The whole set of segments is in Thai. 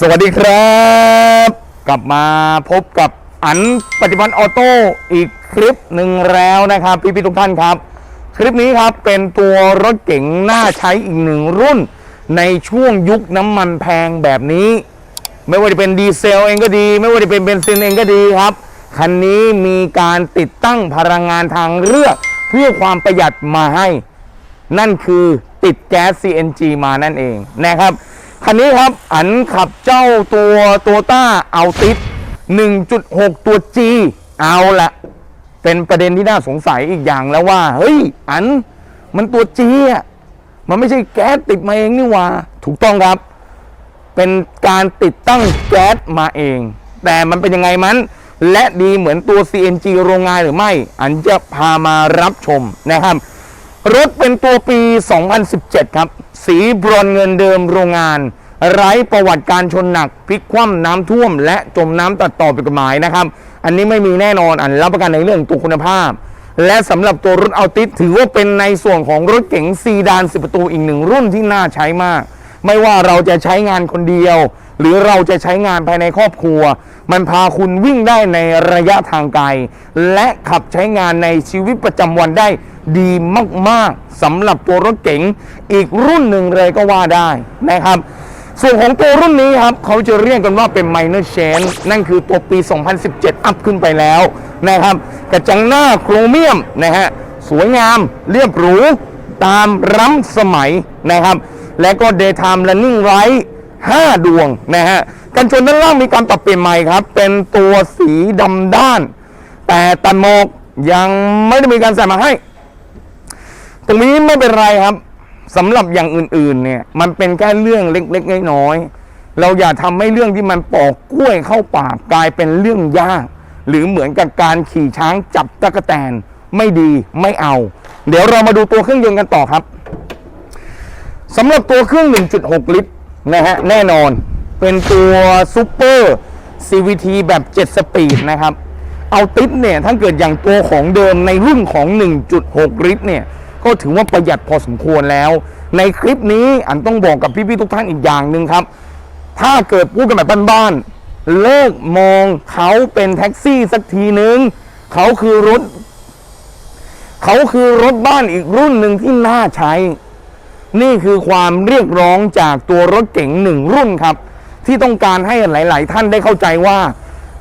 สวัสดีครับ กลับมาพบกับอันปฏิพันธ์ออโต้อีกคลิปหนึ่งแล้วนะครับ พี่พี่ๆทุกท่านครับ คลิปนี้ครับเป็นตัวรถเก๋งน่าใช้อีกหนึ่งรุ่น ในช่วงยุคน้ำมันแพงแบบนี้ ไม่ว่าจะเป็นดีเซลเองก็ดี ไม่ว่าจะเป็นเบนซินเองก็ดีครับ คันนี้มีการติดตั้งพลังงานทางเลือก เพื่อความประหยัดมาให้ นั่นคือติดแก๊ส CNG มานั่นเองนะครับ คันนี้ครับ อันขับเจ้าตัวตัวต้าเอาติด1.6 ตัว G เอาละเป็นประเด็นที่น่าสงสัยอีกอย่างแล้วว่า เฮ้ย อันมันตัว G อะมันไม่ใช่แก๊สติดมาเองนี่หว่า ถูกต้องครับ เป็นการติดตั้งแก๊สมาเอง แต่มันเป็นยังไงมัน และดีเหมือนตัว CNG โรงงานหรือไม่ อันจะพามารับชมนะครับ รถเป็นตัวปี 2017 ครับ สีบรอนเงินเดิมโรงงาน ไร้ประวัติการชนหนักพลิกคว่ำน้ำท่วม และจมน้ำตัดต่อผิดกฎหมายนะครับ อันนี้ไม่มีแน่นอนอันรับประกันในเรื่องตัวคุณภาพ และสำหรับตัวรถเอาติสถือว่าเป็นในส่วนของรถเก๋งซีดาน10ประตูอีกหนึ่งรุ่นที่น่าใช้มาก ไม่ว่าเราจะใช้งานคนเดียว หรือเราจะใช้งานภายในครอบครัว มันพาคุณวิ่งได้ในระยะทางไกล และขับใช้งานในชีวิตประจำวันได้ดีมาก ๆสำหรับตัวรถเก๋งอีกรุ่นหนึ่งเลยก็ว่าได้นะครับ ส่วนของตัวรุ่นนี้ครับเขาจะเรียกกันว่าเป็น minor c h a n g นั่นคือตัวปี 2017 อัพขึ้นไปแล้วนะครับกระจังหน้าโครเมียมนะฮะสวยงามเรียบหรูตามร้ำสมัยนะครับ และก็ daytime running light 5 ดวงนะฮะกันชนด้านล่างมีการปรับเปลี่ยนใหม่ครับ เป็นตัวสีดำด้าน แต่ตันหมอกยังไม่ได้มีการใส่มาให้ ตรงนี้ไม่เป็นไรครับ สำหรับอย่างอื่นๆ เนี่ย มันเป็นแค่เรื่องเล็กๆน้อยๆเราอย่าทำให้เรื่องที่มันปอกกล้วยเข้าปากกลายเป็นเรื่องยาก หรือเหมือนกับการขี่ช้างจับตะกแตนไม่ดีไม่เอา เดี๋ยวเรามาดูตัวเครื่องยนต์กันต่อครับสำหรับตัวเครื่อง 1.6 ลิตรนะฮะแน่นอนเป็นตัวซูเปอร์ CVT แบบ 7 สปีดนะครับ เอาติดเนี่ยถ้าเกิดอย่างตัวของเดิมในรุ่นของ 1.6 ลิตรเนี่ย ก็ถือว่าประหยัดพอสมควรแล้ว ในคลิปนี้อันต้องบอกกับพี่ๆทุกท่านอีกอย่างหนึ่งครับ ถ้าเกิดพูดกันแบบบ้านๆเลิกมองเขาเป็นแท็กซี่สักทีนึงเขาคือรถเขาคือรถบ้านอีกรุ่นหนึ่งที่น่าใช้ นี่คือความเรียกร้องจากตัวรถเก๋งหนึ่งรุ่นครับ ที่ต้องการให้หลาย ๆ ท่านได้เข้าใจว่า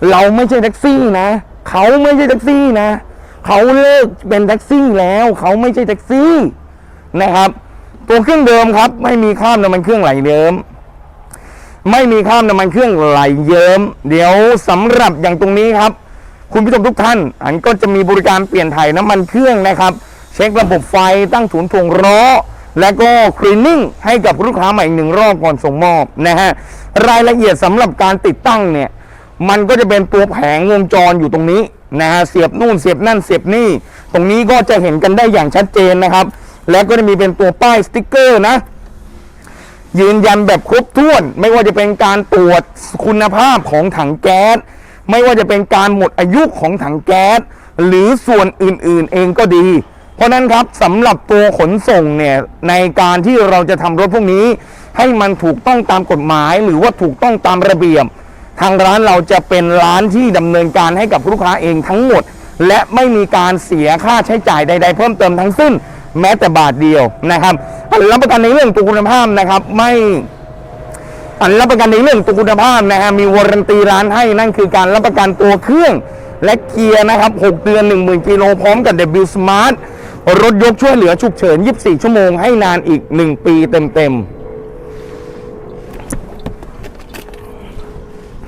เราไม่ใช่แท็กซี่นะ เขาไม่ใช่แท็กซี่นะ เขาเลิกเป็นแท็กซี่แล้วเขาไม่ใช่แท็กซี่นะครับ ตัวเครื่องเดิมครับ ไม่มีข้ามน้ำมันเครื่องไหลเยิ้มไม่มีข้ามน้ำมันเครื่องไหลเยิ้ม เดี๋ยวสำหรับอย่างตรงนี้ครับ คุณผู้ชมทุกท่าน อันก็จะมีบริการเปลี่ยนถ่ายน้ำมันเครื่องนะครับ เช็คระบบไฟตั้งศูนย์ถ่วงล้อและก็คลีนนิ่งให้กับลูกค้าใหม่อีกหนึ่งรอบก่อนส่งมอบนะฮะรายละเอียดสำหรับการติดตั้งเนี่ยมันก็จะเป็นตัวแผงวงจรอยู่ตรงนี้ นะฮะเสียบนู่นเสียบนั่นเสียบนี่ ตรงนี้ก็จะเห็นกันได้อย่างชัดเจนนะครับ แล้วก็จะมีเป็นตัวป้ายสติ๊กเกอร์นะ ยืนยันแบบครบถ้วน ไม่ว่าจะเป็นการตรวจคุณภาพของถังแก๊ส ไม่ว่าจะเป็นการหมดอายุของถังแก๊ส หรือส่วนอื่นๆเองก็ดี เพราะฉะนั้นครับสำหรับตัวขนส่งเนี่ยในการที่เราจะทำรถพวกนี้ ให้มันถูกต้องตามกฎหมาย หรือว่าถูกต้องตามระเบียบ ทางร้านเราจะเป็นร้านที่ดำเนินการให้กับลูกค้าเองทั้งหมด และไม่มีการเสียค่าใช้จ่ายใด ๆ เพิ่มเติมทั้งสิ้น แม้แต่บาทเดียวนะครับรับประกันในเรื่องตัวคุณภาพนะครับ ไม่อันรับประกันในเรื่องตัวคุณภาพนะฮะมีวารันตีร้านให้นั่นคือการรับประกันตัวเครื่องและเกียร์นะครับ 6 เดือน 10,000 กิโลพร้อมกับ W Smart รถยกช่วยเหลือฉุกเฉิน 24 ชั่วโมงให้นานอีก 1 ปีเต็มๆ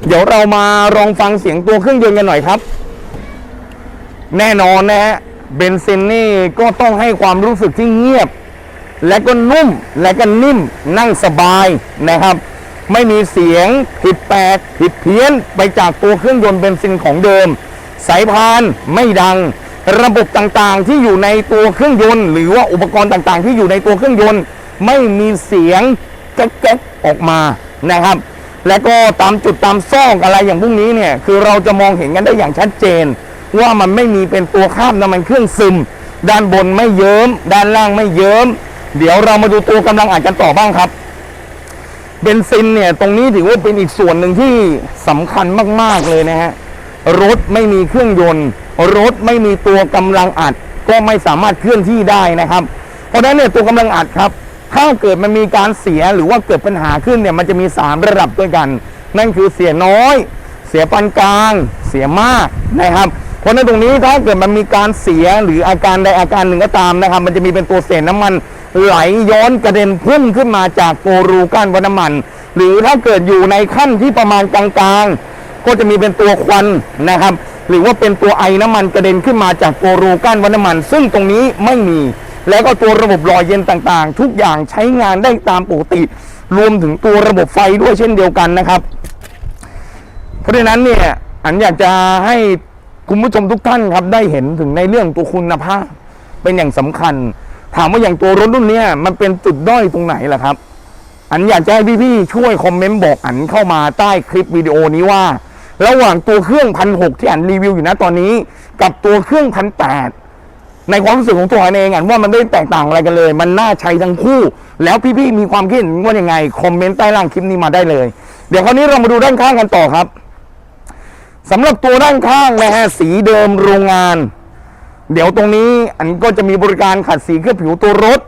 เดี๋ยวเรามาลองฟังเสียงตัวเครื่องยนต์กันหน่อยครับ แน่นอนนะฮะเบนซินนี่ก็ต้องให้ความรู้สึกที่เงียบ และก็นุ่มและก็นิ่มนั่งสบายนะครับ ไม่มีเสียงผิดแปลกผิดเพี้ยนไปจากตัวเครื่องยนต์เบนซินของเดิม สายพานไม่ดังระบบต่างๆที่อยู่ในตัวเครื่องยนต์ หรือว่าอุปกรณ์ต่างๆ ที่อยู่ในตัวเครื่องยนต์ ไม่มีเสียงแก๊กๆออกมานะครับ และก็ตามจุดตามซอกอะไรอย่างพวกนี้เนี่ยคือเราจะมองเห็นกันได้อย่างชัดเจน ว่ามันไม่มีเป็นตัวคราบน้ำมันเครื่องซึม ด้านบนไม่เยิ้ม ด้านล่างไม่เยิ้ม เดี๋ยวเรามาดูตัวกำลังอัดกันต่อบ้างครับเบนซินเนี่ยตรงนี้ถือว่าเป็นอีกส่วนหนึ่งที่สำคัญมากๆเลยนะฮะรถไม่มีเครื่องยนต์ รถไม่มีตัวกำลังอัด ก็ไม่สามารถเคลื่อนที่ได้นะครับ เพราะฉะนั้นเนี่ยตัวกำลังอัดครับ ถ้าเกิดมันมีการเสียหรือว่าเกิดปัญหาขึ้นเนี่ยมันจะมี 3 ระดับด้วยกัน นั่นคือเสียน้อย เสียปานกลาง เสียมากนะครับ เพราะฉะนั้นตรงนี้ถ้าเกิดมันมีการเสียหรืออาการใดอาการหนึ่งก็ตามนะครับ มันจะมีเป็นตัวเศษน้ำมันไหลย้อนกระเด็นพุ่งขึ้นมาจากโกรูก้านวัน้ำมัน หรือถ้าเกิดอยู่ในขั้นที่ประมาณกลางๆ ก็จะมีเป็นตัวควันนะครับ หรือว่าเป็นตัวไอน้ำมันกระเด็นขึ้นมาจากโกรูก้านวัน้ำมัน ซึ่งตรงนี้ไม่มี แล้วก็ตัวระบบหล่อเย็นต่างๆ ทุกอย่างใช้งานได้ตามปกติ รวมถึงตัวระบบไฟด้วยเช่นเดียวกันนะครับ เพราะฉะนั้นเนี่ยอันอยากจะให้คุณผู้ชมทุกท่านครับได้เห็นถึงในเรื่องตัวคุณภาพ เป็นอย่างสำคัญ ถามว่าอย่างตัวรถรุ่นนี้มันเป็นจุดด้อยตรงไหนล่ะครับ อันอยากจะให้พี่ๆช่วยคอมเมนต์บอกอันเข้ามาใต้คลิปวิดีโอนี้ว่า ระหว่างตัวเครื่องพันหที่อันรีวิวอยู่นะตอนนี้ กับตัวเครื่องพันแปด ในความรู้สึกของตัวเองอะว่ามันไม่ได้แตกต่างอะไรกันเลย มันน่าใช้ทั้งคู่ แล้วพี่ๆมีความคิดเห็นว่ายังไงคอมเมนต์ใต้ล่างคลิปนี้มาได้เลย เดี๋ยวคราวนี้เรามาดูด้านข้างกันต่อครับสำหรับตัวด้านข้างนะฮะสีเดิมโรงงาน เดี๋ยวตรงนี้อันก็จะมีบริการขัดสีเคลือบผิวตัวรถ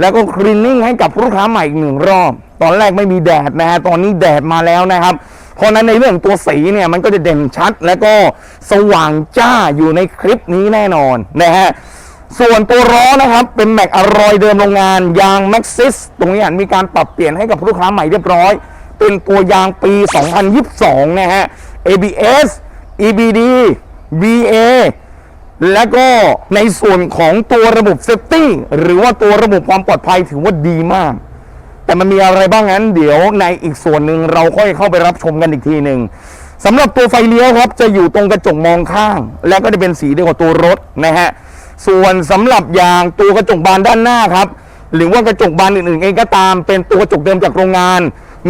แล้วก็คลีนนิ่งให้กับลูกค้าใหม่อีกหนึ่งรอบ ตอนแรกไม่มีแดดนะฮะตอนนี้แดดมาแล้วนะครับเพราะนั้นในเรื่องตัวสีเนี่ยมันก็จะเด่นชัด และก็สว่างจ้าอยู่ในคลิปนี้แน่นอนนะฮะ ส่วนตัวล้อนะครับเป็นแม็กอรอยเดิมโรงงานยางแม็กซิสตรงนี้อันมีการปรับเปลี่ยนให้กับลูกค้าใหม่เรียบร้อย เป็นตัวยางปี 2022 นะฮะ ABS EBD VA และก็ในส่วนของตัวระบบเซฟตี้หรือว่าตัวระบบความปลอดภัยถือว่าดีมาก แต่มันมีอะไรบ้างนั้น เดี๋ยวในอีกส่วนหนึ่งเราค่อยเข้าไปรับชมกันอีกทีหนึ่งสำหรับตัวไฟเลี้ยวครับจะอยู่ตรงกระจกมองข้าง และก็จะเป็นสีเดียวกับตัวรถนะฮะ ส่วนสำหรับยางตัวกระจกบานด้านหน้าครับ หรือว่ากระจกบานอื่นๆ เองก็ตาม เป็นตัวกระจกเดิมจากโรงงาน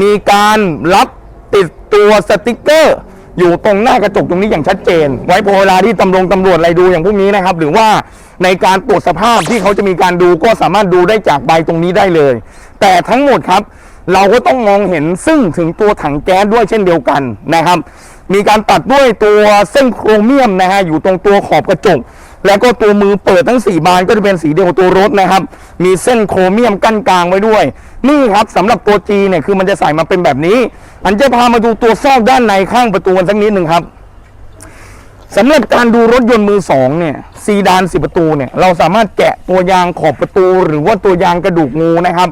มีการรับติดตัวสติกเกอร์ อยู่ตรงหน้ากระจกตรงนี้อย่างชัดเจน ไว้พอเวลาที่ตำรวจตำรวจอะไรดูอย่างพวกนี้นะครับ หรือว่าในการตรวจสภาพที่เขาจะมีการดูก็สามารถดูได้จากใบตรงนี้ได้เลย แต่ทั้งหมดครับเราก็ต้องมองเห็นซึ่งถึงตัวถังแก๊สด้วยเช่นเดียวกันนะครับ มีการตัดด้วยตัวเส้นโครเมียมนะฮะอยู่ตรงตัวขอบกระจก แล้วก็ตัวมือเปิดทั้ง 4 บานก็จะเป็นสีเดียวกับตัวรถนะครับ มีเส้นโครเมียมกั้นกลางไว้ด้วย นี่ครับสำหรับตัว G เนี่ยคือมันจะใส่มาเป็นแบบนี้ อันจะพามาดูตัวซอกด้านในข้างประตูกันสักนิดหนึ่งครับสำหรับการดูรถยนต์มือสองเนี่ยซีดานสิประตูเนี่ยเราสามารถแกะตัวยางขอบประตู หรือว่าตัวยางกระดูกงูนะครับ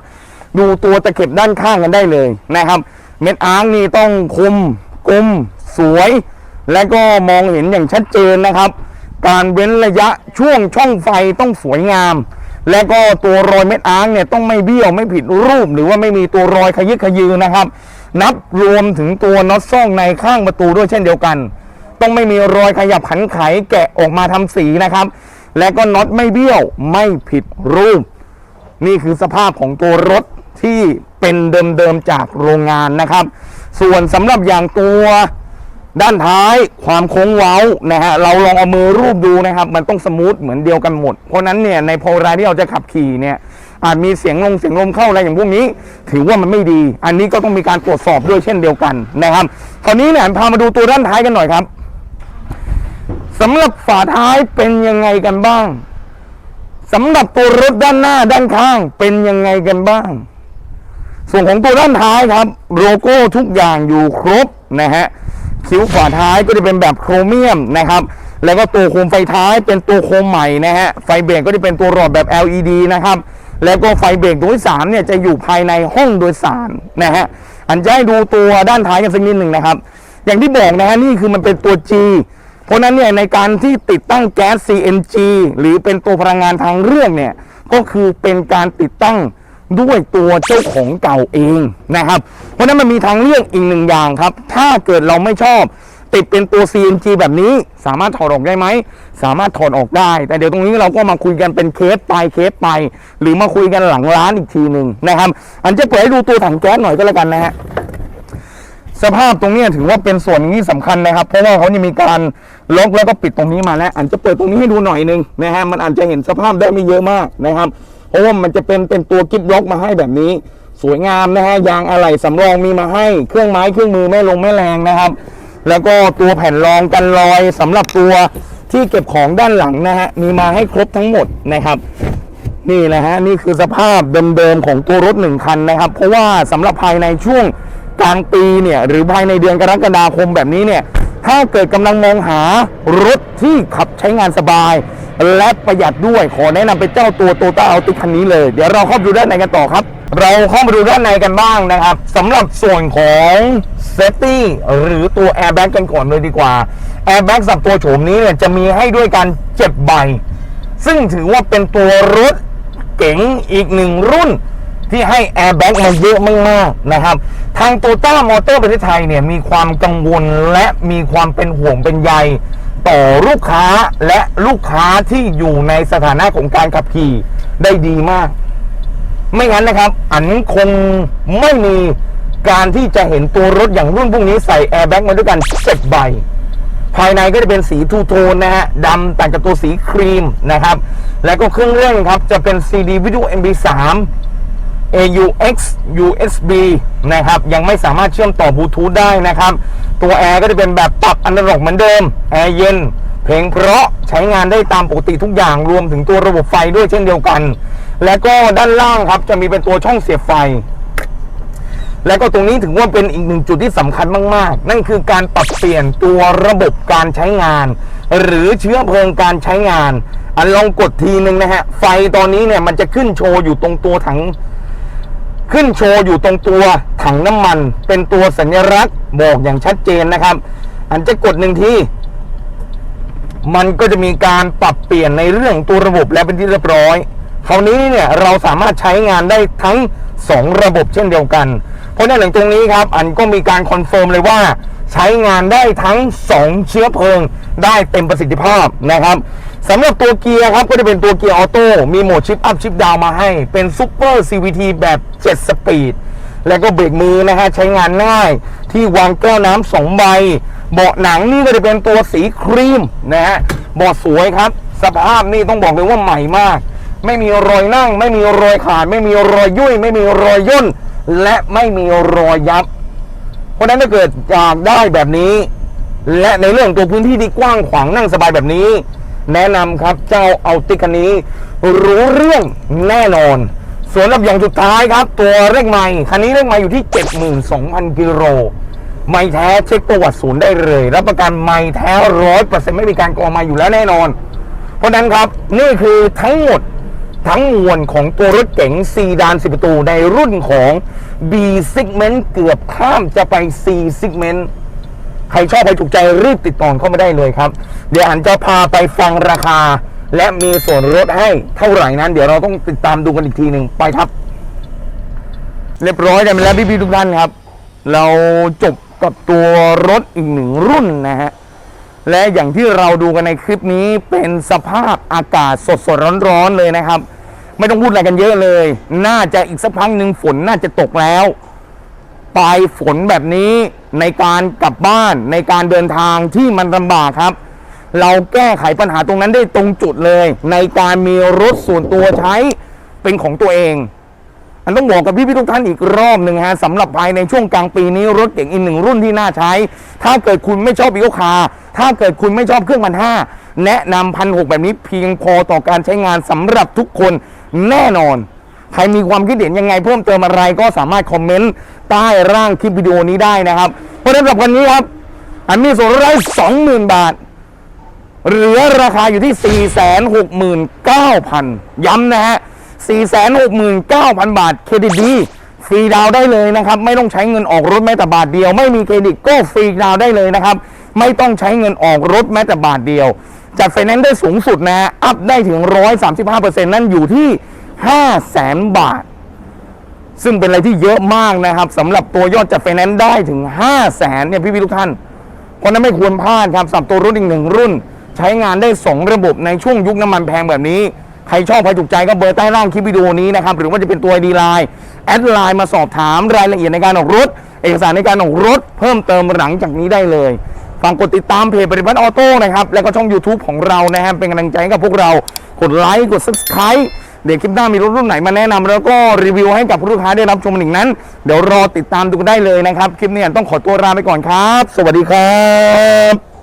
ดูตัวตะเข็บด้านข้างกันได้เลยนะครับ เม็ดอาร์งนี่ต้องคมกลมสวย และก็มองเห็นอย่างชัดเจนนะครับ การเว้นระยะช่วงช่องไฟต้องสวยงาม และก็ตัวรอยเม็ดอ้างเนี่ยต้องไม่เบี้ยวไม่ผิดรูป หรือว่าไม่มีตัวรอยขยิกขยือนะครับ นับรวมถึงตัวน็อตซ่องในข้างประตูด้วยเช่นเดียวกัน ต้องไม่มีรอยขยับขันไขแกะออกมาทำสีนะครับ และก็น็อตไม่เบี้ยวไม่ผิดรูป นี่คือสภาพของตัวรถที่เป็นเดิมๆจากโรงงานนะครับ ส่วนสำหรับอย่างตัว ด้านท้ายความโค้งเว้านะฮะเราลองเอามือรูปดูนะครับ มันต้องสมูทเหมือนเดียวกันหมด เพราะนั้นเนี่ยในพอเวลาที่เราจะขับขี่เนี่ยอาจมีเสียงลงเสียงลมเข้าอะไรอย่างพวกนี้ ถือว่ามันไม่ดี อันนี้ก็ต้องมีการตรวจสอบด้วยเช่นเดียวกันนะครับคราวนี้เนี่ยพามาดูตัวด้านท้ายกันหน่อยครับสำหรับฝาท้ายเป็นยังไงกันบ้างสำหรับตัวรถด้านหน้าด้านข้างเป็นยังไงกันบ้าง ส่วนของตัวด้านท้ายครับ โลโก้ทุกอย่างอยู่ครบนะฮะ คิ้วฝาท้ายก็จะเป็นแบบโครเมียมนะครับ แล้วก็ตัวโคมไฟท้ายเป็นตัวโคมใหม่นะฮะ ไฟเบรกก็จะเป็นตัวหลอดแบบ LED นะครับ แล้วก็ไฟเบรกตัวที่สามเนี่ยจะอยู่ภายในห้องโดยสารนะฮะ อันจะให้ดูตัวด้านท้ายกันสักนิดหนึ่งนะครับ อย่างที่บอกนะฮะนี่คือมันเป็นตัว G เพราะฉะนั้นเนี่ยในการที่ติดตั้งแก๊ส CNG หรือเป็นตัวพลังงานทางเรื่องเนี่ย ก็คือเป็นการติดตั้ง ด้วยตัวเจ้าของเก่าเองนะครับ เพราะฉะนั้นมันมีทางเลือกอีกหนึ่งอย่างครับ ถ้าเกิดเราไม่ชอบ ติดเป็นตัว CNG แบบนี้สามารถถอดออกได้ไหม สามารถถอดออกได้ แต่เดี๋ยวตรงนี้เราก็มาคุยกันเป็นเคสไปเคสไป หรือมาคุยกันหลังร้านอีกทีหนึ่งนะครับ อันจะเปิดให้ดูตัวถังแก๊สหน่อยก็แล้วกันนะฮะสภาพตรงนี้ถือว่าเป็นส่วนที่สำคัญนะครับ เพราะว่าเขานี่มีการล็อกแล้วก็ปิดตรงนี้มาแล้วอันจะเปิดตรงนี้ให้ดูหน่อยหนึงนะฮะมันอาจจะเห็นสภาพได้ไม่เยอะมากนะครับ ราะว่ามันจะเป็นเป็นตัวกิฟล็อกมาให้แบบนี้ สวยงามนะฮะยางอะไหล่สำรองมีมาให้เครื่องไม้เครื่องมือไม่ลงไม่แรงนะครับ แล้วก็ตัวแผ่นรองกันรอยสำหรับตัวที่เก็บของด้านหลังนะฮะมีมาให้ครบทั้งหมดนะครับ นี่แหละฮะนี่คือสภาพเดิมๆของตัวรถหนึ่งคันนะครับ เพราะว่าสำหรับภายในช่วงกลางปีเนี่ยหรือภายในเดือนกรกฎาคมแบบนี้เนี่ยถ้าเกิดกำลังมองหารถที่ขับใช้งานสบาย และประหยัดด้วยขอแนะนำเป็นเจ้าตัวโตต้าอัลติคันนี้เลย เดี๋ยวเราเข้าไปดูด้านในกันต่อครับ เราเข้ามาดูด้านในกันบ้างนะครับสำหรับส่วนของเซฟตี้หรือตัวแอร์แบ็กกันก่อนเลยดีกว่าแอร์แบ็กสับตัวโฉมนี้เนี่ยจะมีให้ด้วยกัน7ใบ ซึ่งถือว่าเป็นตัวรถเก๋งอีกหนึ่งรุ่นที่ให้แอร์แบ็กมาเยอะมากๆนะครับ ทางโตต้ามอเตอร์ประเทศไทยเนี่ยมีความกังวลและมีความเป็นห่วงเป็นใย ต่อลูกค้าและลูกค้าที่อยู่ในสถานะของการขับขี่ได้ดีมาก ไม่งั้นนะครับ อันคงไม่มีการที่จะเห็นตัวรถอย่างรุ่นพวกนี้ใส่แอร์แบ็กมาด้วยกันเจ็ดใบ ภายในก็จะเป็นสีทูโทนนะฮะดำต่างจากตัวสีครีมนะครับ แล้วก็เครื่องเล่นครับ จะเป็น CD Video MP3 AUX USB นะครับ ยังไม่สามารถเชื่อมต่อบลูทูธได้นะครับ ตัวแอร์ก็จะเป็นแบบปรับอนาล็อกเหมือนเดิม แอร์เย็น เพลงเพราะใช้งานได้ตามปกติทุกอย่างรวมถึงตัวระบบไฟด้วยเช่นเดียวกัน และก็ด้านล่างครับจะมีเป็นตัวช่องเสียบไฟ และก็ตรงนี้ถือว่าเป็นอีกหนึ่งจุดที่สำคัญมาก ๆ นั่นคือการปรับเปลี่ยนตัวระบบการใช้งาน หรือเชื้อเพลิงการใช้งานอันลองกดทีนึงนะฮะไฟตอนนี้เนี่ยมันจะขึ้นโชว์อยู่ตรงตัวถัง ขึ้นโชว์อยู่ตรงตัวถังน้ำมัน เป็นตัวสัญลักษณ์บอกอย่างชัดเจนนะครับ อันจะกดหนึ่งทีมันก็จะมีการปรับเปลี่ยนในเรื่องตัวระบบและเป็นที่เรียบร้อย คราวนี้เนี่ยเราสามารถใช้งานได้ทั้ง 2 ระบบเช่นเดียวกัน เพราะในหลังตรงนี้ครับ อันก็มีการคอนเฟิร์มเลยว่า ใช้งานได้ทั้ง 2 เชื้อเพลิงได้เต็มประสิทธิภาพนะครับ สำหรับตัวเกียร์ครับก็จะเป็นตัวเกียร์ออโต้มีโหมดชิปอัพชิปดาวมาให้เป็นซูเปอร์ CVT แบบ 7 สปีด แล้วก็เบรกมือนะฮะใช้งานง่าย ที่วางแก้วน้ำสองใบ เบาะหนังนี่ก็จะเป็นตัวสีครีมนะฮะเบาะสวยครับ สภาพนี่ต้องบอกเลยว่าใหม่มาก ไม่มีรอยนั่ง ไม่มีรอยขาด ไม่มีรอยยุ่ย ไม่มีรอยย่น และไม่มีรอยยับ เพราะฉะนั้นถ้าเกิดอยากได้แบบนี้ และในเรื่องตัวพื้นที่ที่กว้างขวางนั่งสบายแบบนี้ แนะนำครับเจ้าเอาติคันนี้ รู้เรื่องแน่นอน ส่วนลำยางสุดท้ายครับ ตัวเลขไม่คันนี้เลขไม่อยู่ที่ 72,000กิโลไม่แท้เช็คประวัติศูนย์ได้เลย รับประกันไม่แท้ร้อยเปอร์เซ็นต์ไม่มีการกองมาอยู่แล้วแน่นอน เพราะฉะนั้นครับนี่คือทั้งหมดทั้งมวลของตัวรถเก๋งซีดานสิประตูในรุ่นของ B segment เกือบข้ามจะไป C segment ใครชอบใครถูกใจรีบติดต่อเข้ามาได้เลยครับ เดี๋ยวอันจะพาไปฟังราคา และมีส่วนลดให้เท่าไหร่นั้น เดี๋ยวเราต้องติดตามดูกันอีกทีหนึ่งไปครับ เรียบร้อยกันไปแล้วพี่ๆทุกท่านครับ เราจบกับตัวรถอีกหนึ่งรุ่นนะฮะและอย่างที่เราดูกันในคลิปนี้เป็นสภาพอากาศสดสดร้อนๆเลยนะครับ ไม่ต้องพูดอะไรกันเยอะเลย น่าจะอีกสักพักหนึ่งฝนน่าจะตกแล้ว ปลายฝนแบบนี้ในการกลับบ้านในการเดินทางที่มันลำบากครับ เราแก้ไขปัญหาตรงนั้นได้ตรงจุดเลย ในการมีรถส่วนตัวใช้เป็นของตัวเองอันต้องบอกกับพี่พี่ทุกท่านอีกรอบหนึ่งฮะสำหรับภายในช่วงกลางปีนี้รถเก๋งอีกหนึ่งรุ่นที่น่าใช้ ถ้าเกิดคุณไม่ชอบอีโคคาร์ถ้าเกิดคุณไม่ชอบเครื่องพันห้าแนะนำพันหกแบบนี้เพียงพอต่อการใช้งานสำหรับทุกคนแน่นอน ใครมีความคิดเห็นยังไงเพิ่มเติมอะไรก็สามารถคอมเมนต์ใต้ร่างคลิปวิดีโอนี้ได้นะครับ เพราะฉะนั้นสำหรับวันนี้ครับ อันมีส่วนลดให้สองหมื่นบาท เหลือราคาอยู่ที่ 469,000 ย้ำนะฮะ 469,000 บาทเครดิตดีฟรีดาวได้เลยนะครับ ไม่ต้องใช้เงินออกรถแม้แต่บาทเดียว ไม่มีเครดิตก็ฟรีดาวได้เลยนะครับ ไม่ต้องใช้เงินออกรถแม้แต่บาทเดียว จัดไฟแนนซ์ได้สูงสุดนะฮะอัพได้ถึง 135%นั่นอยู่ที่ 500,000บาท ซึ่งเป็นอะไรที่เยอะมากนะครับสำหรับตัวยอดจัดไฟแนนซ์ได้ถึง5 0 0แสนเนี่ยพี่ๆทุกท่าน เพราะนั้นไม่ควรพลาดครับสำหรับตัวรุ่นอีกหนึ่งรุ่น ใช้งานได้ 2 ระบบในช่วงยุคน้ำมันแพงแบบนี้ ใครชอบใครถูกใจก็เบอร์ใต้ล่างคลิปวิดีโอนี้นะครับหรือว่าจะเป็นตัวดีไลน์แอดไลน์มาสอบถามรายละเอียดในการออกรถ เอกสารในการออกรถ เพิ่มเติมหลังจากนี้ได้เลยฝากกดติดตามเพจปฏิบัติออโต้นะครับ แล้วก็ช่อง YouTube ของเรานะครับเป็นกำลังใจให้กับพวกเรา กดไลค์ กด subscribe เดี๋ยวคลิปหน้ามีรถรุ่นไหนมาแนะนำแล้วก็รีวิวให้กับผู้ลูกค้าได้รับชมอีกนั้น เดี๋ยวรอติดตามดูได้เลยนะครับ คลิปนี้ต้องขอตัวลาไปก่อนครับ สวัสดีครับ